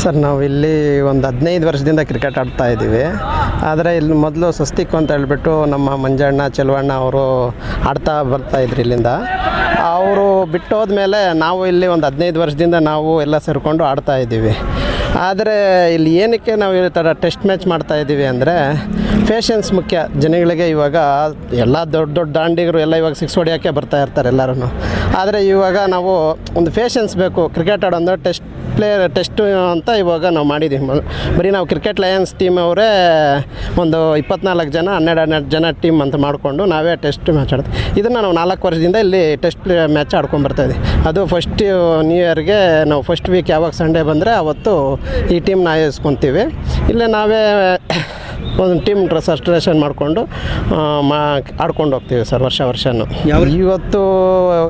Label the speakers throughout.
Speaker 1: Sir, ನಾವು ಇಲ್ಲಿ ಒಂದು ಹದಿನೈದು ವರ್ಷದಿಂದ ಕ್ರಿಕೆಟ್ ಆಡ್ತಾ ಇದ್ದೀವಿ ಆದರೆ ಇಲ್ಲಿ ಮೊದಲು ಸ್ವಸ್ತಿಕ್ ಅಂತ ಹೇಳ್ಬಿಟ್ಟು ನಮ್ಮ ಮಂಜಣ್ಣ, ಚೆಲುವಣ್ಣ ಅವರು ಆಡ್ತಾ ಬರ್ತಾ ಇದ್ರು ಇಲ್ಲಿಂದ. ಅವರು ಬಿಟ್ಟೋದ ಮೇಲೆ ನಾವು ಇಲ್ಲಿ ಒಂದು ಹದಿನೈದು ವರ್ಷದಿಂದ ನಾವು ಎಲ್ಲ ಸೇರಿಕೊಂಡು ಆಡ್ತಾ ಇದ್ದೀವಿ ಆದರೆ ಇಲ್ಲಿ ಏನಕ್ಕೆ ನಾವು ಈ ಥರ ಟೆಸ್ಟ್ ಮ್ಯಾಚ್ ಮಾಡ್ತಾ ಇದ್ದೀವಿ ಅಂದರೆ ಪೇಷನ್ಸ್ ಮುಖ್ಯ. ಜನಗಳಿಗೆ ಇವಾಗ ಎಲ್ಲ ದೊಡ್ಡ ದೊಡ್ಡ ದಾಂಡಿಗರು ಎಲ್ಲ ಇವಾಗ ಸಿಕ್ಸ್ ಹೊಡಿಯೋಕ್ಕೆ ಬರ್ತಾ ಇರ್ತಾರೆ ಎಲ್ಲರೂ ಆದರೆ ಇವಾಗ ನಾವು ಒಂದು ಪೇಷನ್ಸ್ ಬೇಕು ಕ್ರಿಕೆಟ್ ಆಡೋದು ಟೆಸ್ಟ್ ಪ್ಲೇಯರ್ ಟೆಸ್ಟು ಅಂತ ಇವಾಗ ನಾವು ಮಾಡಿದ್ದೀವಿ ಬರೀ ನಾವು ಕ್ರಿಕೆಟ್ ಲಯನ್ಸ್ ಟೀಮ್ ಅವರೇ ಒಂದು ಇಪ್ಪತ್ನಾಲ್ಕು ಜನ, ಹನ್ನೆರಡು ಹನ್ನೆರಡು ಜನ ಟೀಮ್ ಅಂತ ಮಾಡಿಕೊಂಡು ನಾವೇ ಟೆಸ್ಟ್ ಮ್ಯಾಚ್ ಆಡ್ತೀವಿ. ಇದನ್ನು ನಾವು ನಾಲ್ಕು ವರ್ಷದಿಂದ ಇಲ್ಲಿ ಟೆಸ್ಟ್ ಪ್ಲೇ ಮ್ಯಾಚ್ ಆಡ್ಕೊಂಡು ಬರ್ತಾ ಅದು ಫಸ್ಟ್ ನ್ಯೂ ಇಯರ್ಗೆ ನಾವು ಫಸ್ಟ್ ವೀಕ್ ಯಾವಾಗ ಸಂಡೇ ಬಂದರೆ ಅವತ್ತು ಈ ಟೀಮ್ನ ಆಯೋಜಿಸ್ಕೊತೀವಿ. ಇಲ್ಲೇ ನಾವೇ ಒಂದು ಟೀಮ್ ಡ್ರೆಸ್ ಅಸ್ಟ್ರೇಷನ್ ಮಾಡಿಕೊಂಡು ಮಾ ಆಡ್ಕೊಂಡು ಹೋಗ್ತೀವಿ ಸರ್ ವರ್ಷ ವರ್ಷನೂ. ಇವತ್ತು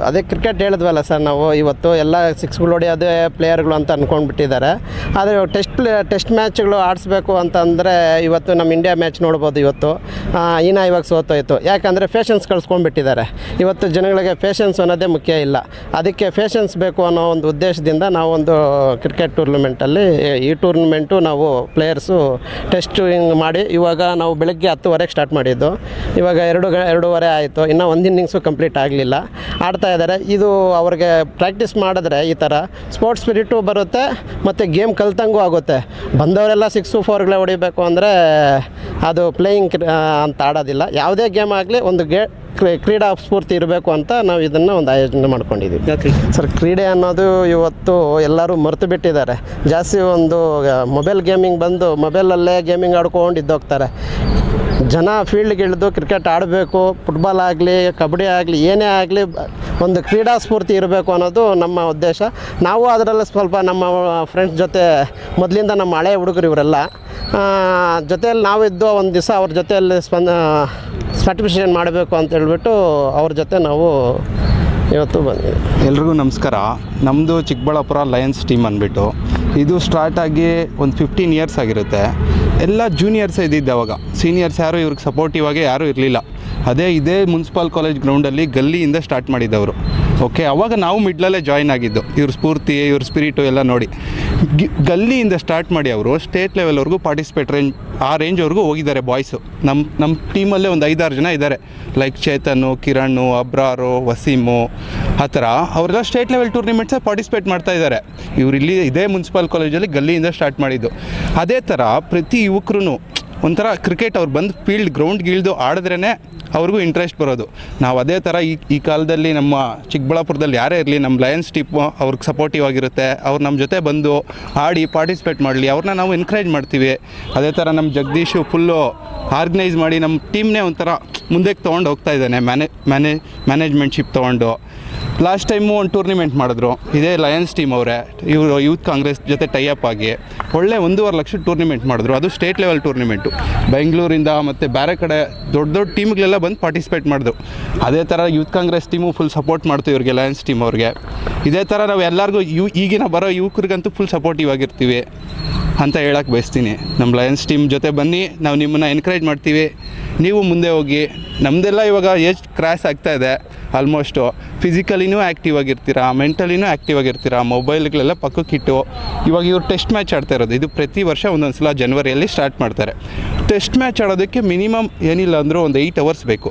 Speaker 1: ಅದೇ ಕ್ರಿಕೆಟ್ ಹೇಳಿದ್ವಲ್ಲ ಸರ್ ನಾವು ಇವತ್ತು ಎಲ್ಲ ಸಿಕ್ಸ್ಗಳು ಹೊಡೆಯೋದೇ ಪ್ಲೇಯರ್ಗಳು ಅಂತ ಅಂದ್ಕೊಂಡ್ಬಿಟ್ಟಿದ್ದಾರೆ ಆದರೆ ಟೆಸ್ಟ್ ಪ್ಲೇ ಟೆಸ್ಟ್ ಮ್ಯಾಚ್ಗಳು ಆಡಿಸ್ಬೇಕು ಅಂತಂದರೆ ಇವತ್ತು ನಮ್ಮ ಇಂಡಿಯಾ ಮ್ಯಾಚ್ ನೋಡ್ಬೋದು ಇವತ್ತು. ಇನ್ನು ಇವಾಗ ಸೋತೋಯ್ತು. ಯಾಕಂದರೆ ಫೇಷನ್ಸ್ ಕಳ್ಸ್ಕೊಂಡ್ಬಿಟ್ಟಿದ್ದಾರೆ. ಇವತ್ತು ಜನಗಳಿಗೆ ಫೇಷನ್ಸ್ ಅನ್ನೋದೇ ಮುಖ್ಯ ಇಲ್ಲ. ಅದಕ್ಕೆ ಫೇಷನ್ಸ್ ಬೇಕು ಅನ್ನೋ ಒಂದು ಉದ್ದೇಶದಿಂದ ನಾವೊಂದು ಕ್ರಿಕೆಟ್ ಟೂರ್ನಮೆಂಟಲ್ಲಿ ಈ ಟೂರ್ನಮೆಂಟು ನಾವು ಪ್ಲೇಯರ್ಸು ಟೆಸ್ಟ್ ಹಿಂಗೆ ಮಾಡಿ ಇವಾಗ ನಾವು ಬೆಳಗ್ಗೆ ಹತ್ತುವರೆಗೆ ಸ್ಟಾರ್ಟ್ ಮಾಡಿದ್ದು. ಇವಾಗ ಎರಡು ಎರಡೂವರೆ ಆಯಿತು. ಇನ್ನೂ ಒಂದು ಇನ್ನಿಂಗ್ಸು ಕಂಪ್ಲೀಟ್ ಆಗಲಿಲ್ಲ. ಆಡ್ತಾ ಇದ್ದಾರೆ. ಇದು ಅವ್ರಿಗೆ ಪ್ರಾಕ್ಟೀಸ್ ಮಾಡಿದ್ರೆ ಈ ಥರ ಸ್ಪೋರ್ಟ್ಸ್ ಸ್ಪಿರಿಟು ಬರುತ್ತೆ ಮತ್ತು ಗೇಮ್ ಕಲ್ತಂಗೂ ಆಗುತ್ತೆ. ಬಂದವರೆಲ್ಲ ಸಿಕ್ಸು ಫೋರ್ಗಳೇ ಹೊಡಿಬೇಕು ಅಂದರೆ ಅದು ಪ್ಲೇಯಿಂಗ್ ಅಂತ ಆಡೋದಿಲ್ಲ. ಯಾವುದೇ ಗೇಮ್ ಆಗಲಿ ಒಂದು ಗೇ ಕ್ರೀಡಾ ಸ್ಫೂರ್ತಿ ಇರಬೇಕು ಅಂತ ನಾವು ಇದನ್ನು ಒಂದು ಆಯೋಜನೆ ಮಾಡ್ಕೊಂಡಿದ್ದೀವಿ ಸರ್ ಕ್ರೀಡೆ ಅನ್ನೋದು ಇವತ್ತು ಎಲ್ಲರೂ ಮರೆತು ಬಿಟ್ಟಿದ್ದಾರೆ. ಜಾಸ್ತಿ ಒಂದು ಮೊಬೈಲ್ ಗೇಮಿಂಗ್ ಬಂದು ಮೊಬೈಲಲ್ಲೇ ಗೇಮಿಂಗ್ ಆಡ್ಕೊಂಡು ಇದ್ದೋಗ್ತಾರೆ. ಜನ ಫೀಲ್ಡ್ಗೆ ಇಳಿದು ಕ್ರಿಕೆಟ್ ಆಡಬೇಕು ಫುಟ್ಬಾಲ್ ಆಗಲಿ ಕಬಡ್ಡಿ ಆಗಲಿ ಏನೇ ಆಗಲಿ ಒಂದು ಕ್ರೀಡಾ ಸ್ಫೂರ್ತಿ ಇರಬೇಕು ಅನ್ನೋದು ನಮ್ಮ ಉದ್ದೇಶ. ನಾವು ಅದರಲ್ಲಿ ಸ್ವಲ್ಪ ನಮ್ಮ ಫ್ರೆಂಡ್ಸ್ ಜೊತೆ ಮೊದಲಿಂದ ನಮ್ಮ ಹಳೆ ಹುಡುಗರು ಇವರೆಲ್ಲ ಜೊತೆಯಲ್ಲಿ ನಾವಿದ್ದು ಒಂದು ದಿವಸ ಅವ್ರ ಜೊತೆಯಲ್ಲಿ ಸ್ಪಂದ ಸ್ಪಾಟಿಫಿಕೇಷನ್ ಮಾಡಬೇಕು ಅಂತ ಹೇಳ್ಬಿಟ್ಟು ಅವ್ರ ಜೊತೆ ನಾವು ಇವತ್ತು ಬಂದಿದ್ದೀವಿ
Speaker 2: ಎಲ್ರಿಗೂ ನಮಸ್ಕಾರ. ನಮ್ಮದು ಚಿಕ್ಕಬಳ್ಳಾಪುರ ಲಯನ್ಸ್ ಟೀಮ್ ಅಂದ್ಬಿಟ್ಟು ಇದು ಸ್ಟಾರ್ಟ್ ಆಗಿ ಒಂದು ಫಿಫ್ಟೀನ್ ಇಯರ್ಸ್ ಆಗಿರುತ್ತೆ. ಎಲ್ಲ ಜೂನಿಯರ್ಸ್ ಇದ್ದಿದ್ದು ಅವಾಗ. ಸೀನಿಯರ್ಸ್ ಯಾರು ಇವ್ರಿಗೆ ಸಪೋರ್ಟಿವ್ ಆಗಿ ಯಾರೂ ಇರಲಿಲ್ಲ. ಅದೇ ಇದೇ ಮುನ್ಸಿಪಲ್ ಕಾಲೇಜ್ ಗ್ರೌಂಡಲ್ಲಿ ಗಲ್ಲಿಯಿಂದ ಸ್ಟಾರ್ಟ್ ಮಾಡಿದ್ದವರು ಓಕೆ ಅವಾಗ ನಾವು ಮಿಡ್ಲಲ್ಲೇ ಜಾಯ್ನ್ ಆಗಿದ್ದು. ಇವ್ರ ಸ್ಫೂರ್ತಿ, ಇವ್ರ ಸ್ಪಿರಿಟು ಎಲ್ಲ ನೋಡಿ. ಗಲ್ಲಿಯಿಂದ ಸ್ಟಾರ್ಟ್ ಮಾಡಿ ಅವರು ಸ್ಟೇಟ್ ಲೆವೆಲ್ವರೆಗೂ ಪಾರ್ಟಿಸಿಪೇಟ್ ರೇಂಜ್ ಆ ರೇಂಜ್ವರೆಗೂ ಹೋಗಿದ್ದಾರೆ ಬಾಯ್ಸು ನಮ್ಮ ನಮ್ಮ ಟೀಮಲ್ಲೇ ಒಂದು ಐದಾರು ಜನ ಇದ್ದಾರೆ. ಲೈಕ್ ಚೇತನು ಕಿರಣ್, ಅಬ್ರಾರು, ವಸೀಮು, ಆ ಥರ. ಅವರೆಲ್ಲ ಸ್ಟೇಟ್ ಲೆವೆಲ್ ಟೂರ್ನಿಮೆಂಟ್ಸೇ ಪಾರ್ಟಿಸಿಪೇಟ್ ಮಾಡ್ತಾ ಇದ್ದಾರೆ. ಇವರು ಇಲ್ಲಿ ಇದೇ ಮುನ್ಸಿಪಲ್ ಕಾಲೇಜಲ್ಲಿ ಗಲ್ಲಿಯಿಂದ ಸ್ಟಾರ್ಟ್ ಮಾಡಿದ್ದು. ಅದೇ ಥರ ಪ್ರತಿ ಯುವಕರು ಒಂಥರ ಕ್ರಿಕೆಟ್ ಅವ್ರು ಬಂದು ಫೀಲ್ಡ್ ಗ್ರೌಂಡ್ಗೆ ಇಳಿದು ಆಡಿದ್ರೇ ಅವ್ರಿಗೂ ಇಂಟ್ರೆಸ್ಟ್ ಬರೋದು. ನಾವು ಅದೇ ಥರ ಈ ಈ ಕಾಲದಲ್ಲಿ ನಮ್ಮ ಚಿಕ್ಕಬಳ್ಳಾಪುರದಲ್ಲಿ ಯಾರೇ ಇರಲಿ ನಮ್ಮ ಲಯನ್ಸ್ ಟೀಪ್ ಅವ್ರಿಗೆ ಸಪೋರ್ಟಿವ್ ಆಗಿರುತ್ತೆ. ಅವ್ರು ನಮ್ಮ ಜೊತೆ ಬಂದು ಆಡಿ ಪಾರ್ಟಿಸಿಪೇಟ್ ಮಾಡಲಿ. ಅವ್ರನ್ನ ನಾವು ಎನ್ಕರೇಜ್ ಮಾಡ್ತೀವಿ. ಅದೇ ಥರ ನಮ್ಮ ಜಗದೀಶು ಫುಲ್ಲು ಆರ್ಗನೈಸ್ ಮಾಡಿ ನಮ್ಮ ಟೀಮ್ನೇ ಒಂಥರ ಮುಂದಕ್ಕೆ ತೊಗೊಂಡು ಹೋಗ್ತಾ ಇದ್ದಾನೆ. ಮ್ಯಾನೇ ಮ್ಯಾನೇ ಮ್ಯಾನೇಜ್ಮೆಂಟ್ಶಿಪ್ ತೊಗೊಂಡು. ಲಾಸ್ಟ್ ಟೈಮು ಒಂದು ಟೂರ್ನಿಮೆಂಟ್ ಮಾಡಿದ್ರು. ಇದೇ ಲಯನ್ಸ್ ಟೀಮ್ ಅವರೇ. ಇವರು ಯೂತ್ ಕಾಂಗ್ರೆಸ್ ಜೊತೆ ಟೈಅಪ್ ಆಗಿ ಒಳ್ಳೆ ಒಂದೂವರೆ ಲಕ್ಷ ಟೂರ್ನಿಮೆಂಟ್ ಮಾಡಿದ್ರು. ಅದು ಸ್ಟೇಟ್ ಲೆವೆಲ್ ಟೂರ್ನಿಮೆಂಟು ಬೆಂಗಳೂರಿಂದ ಮತ್ತು ಬೇರೆ ಕಡೆ ದೊಡ್ಡ ದೊಡ್ಡ ಟೀಮ್ಗಳೆಲ್ಲ ಬಂದು ಪಾರ್ಟಿಸಿಪೇಟ್ ಮಾಡಿದ್ರು ಅದೇ ಥರ youth Congress team full support ಮಾಡ್ತೀವಿ ಇವ್ರಿಗೆ ಲಯನ್ಸ್ ಟೀಮ್ ಅವ್ರಿಗೆ. ಇದೇ ಥರ ನಾವು ಎಲ್ಲರಿಗೂ ಯು, ಈಗಿನ ಬರೋ ಯುವಕರಿಗಂತೂ ಫುಲ್ ಸಪೋರ್ಟಿವ್ ಆಗಿರ್ತೀವಿ ಅಂತ ಹೇಳಕ್ಕೆ ಬಯಸ್ತೀನಿ. ನಮ್ಮ ಲಯನ್ಸ್ ಟೀಮ್ ಜೊತೆ ಬನ್ನಿ, ನಾವು ನಿಮ್ಮನ್ನು ಎನ್ಕರೇಜ್ ಮಾಡ್ತೀವಿ. ನೀವು ಮುಂದೆ ಹೋಗಿ ನಮ್ಮದೆಲ್ಲ ಇವಾಗ ಏಜ್ ಆಗ್ತಾ ಇದೆ ಆಲ್ಮೋಸ್ಟು ಫಿಸಿಕಲಿನೂ ಆ್ಯಕ್ಟಿವ್ ಆಗಿರ್ತೀರಾ ಮೆಂಟಲಿನೂ ಆ್ಯಕ್ಟಿವ್ ಆಗಿರ್ತೀರಾ ಮೊಬೈಲ್ಗಳೆಲ್ಲ ಪಕ್ಕಕ್ಕಿಟ್ಟು, ಇವಾಗ ಇವ್ರು ಟೆಸ್ಟ್ ಮ್ಯಾಚ್ ಆಡ್ತಾ ಇರೋದು. ಇದು ಪ್ರತಿ ವರ್ಷ ಒಂದೊಂದು ಸಲ ಜನವರಿಯಲ್ಲಿ ಸ್ಟಾರ್ಟ್ ಮಾಡ್ತಾರೆ. ಟೆಸ್ಟ್ ಮ್ಯಾಚ್ ಆಡೋದಕ್ಕೆ ಮಿನಿಮಮ್ ಏನಿಲ್ಲ ಅಂದರೂ ಒಂದು ಏಯ್ಟ್ ಅವರ್ಸ್ ಬೇಕು.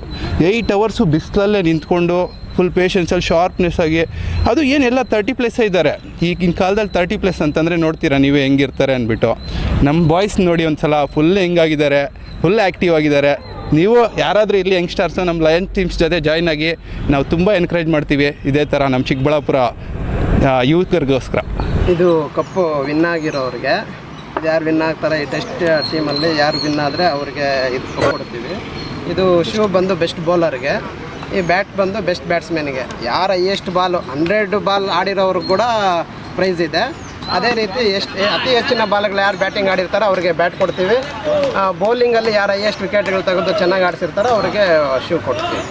Speaker 2: ಏಯ್ಟ್ ಅವರ್ಸು ಬಿಸಿಲಲ್ಲೇ ನಿಂತ್ಕೊಂಡು ಫುಲ್ ಪೇಷನ್ಸಲ್ಲಿ ಶಾರ್ಪ್ನೆಸ್ ಆಗಿ ಅದು ಏನೆಲ್ಲ ತರ್ಟಿ ಪ್ಲಸ್ ಇದ್ದಾರೆ. ಈಗಿನ ಕಾಲದಲ್ಲಿ ತರ್ಟಿ ಪ್ಲಸ್ ಅಂತಂದರೆ ನೋಡ್ತೀರಾ ನೀವೇ ಹೆಂಗಿರ್ತಾರೆ ಅಂದ್ಬಿಟ್ಟು. ನಮ್ಮ ಬಾಯ್ಸ್ ನೋಡಿ ಒಂದು ಸಲ ಫುಲ್ ಹೆಂಗಾಗಿದ್ದಾರೆ ಫುಲ್ ಆ್ಯಕ್ಟಿವ್ ಆಗಿದ್ದಾರೆ. ನೀವು ಯಾರಾದರೂ ಇಲ್ಲಿ ಯಂಗ್ಸ್ಟರ್ಸು ನಮ್ಮ ಲಯನ್ ಟೀಮ್ಸ್ ಜೊತೆ ಜಾಯ್ನ್ ಆಗಿ ನಾವು ತುಂಬ ಎನ್ಕರೇಜ್ ಮಾಡ್ತೀವಿ ಇದೇ ಥರ ನಮ್ಮ ಚಿಕ್ಕಬಳ್ಳಾಪುರ ಯೂತ್ಗರಿಗೋಸ್ಕರ.
Speaker 1: ಇದು ಕಪ್ಪು ವಿನ್ ಆಗಿರೋರಿಗೆ. ಯಾರು ವಿನ್ ಆಗ್ತಾರೆ ಈ ಟೆಸ್ಟ್ ಟೀಮಲ್ಲಿ ಯಾರು ವಿನ್ ಆದರೆ ಅವ್ರಿಗೆ ಇದು ಕೊಡ್ತೀವಿ. ಇದು ಶೂ ಬಂದು ಬೆಸ್ಟ್ ಬೌಲರ್ಗೆ ಈ ಬ್ಯಾಟ್ ಬಂದು ಬೆಸ್ಟ್ ಬ್ಯಾಟ್ಸ್ಮನ್ಗೆ ಯಾರ ಹೈಯೆಸ್ಟ್ ಬಾಲು ಹಂಡ್ರೆಡ್ ಬಾಲ್ ಆಡಿರೋರ್ಗೆ ಕೂಡ ಪ್ರೈಸ್ ಇದೆ. ಅದೇ ರೀತಿ ಎಷ್ಟು ಅತಿ ಹೆಚ್ಚಿನ ಬಾಲ್ಗಳು ಯಾರು ಬ್ಯಾಟಿಂಗ್ ಆಡಿರ್ತಾರೋ ಅವ್ರಿಗೆ ಬ್ಯಾಟ್ ಕೊಡ್ತೀವಿ. ಬೌಲಿಂಗಲ್ಲಿ ಯಾರು ಹೈಯೆಸ್ಟ್ ವಿಕೆಟ್ಗಳು ತೆಗೆದು ಚೆನ್ನಾಗಿ ಆಡಿಸಿರ್ತಾರೋ ಅವ್ರಿಗೆ ಶೂ ಕೊಡ್ತೀವಿ.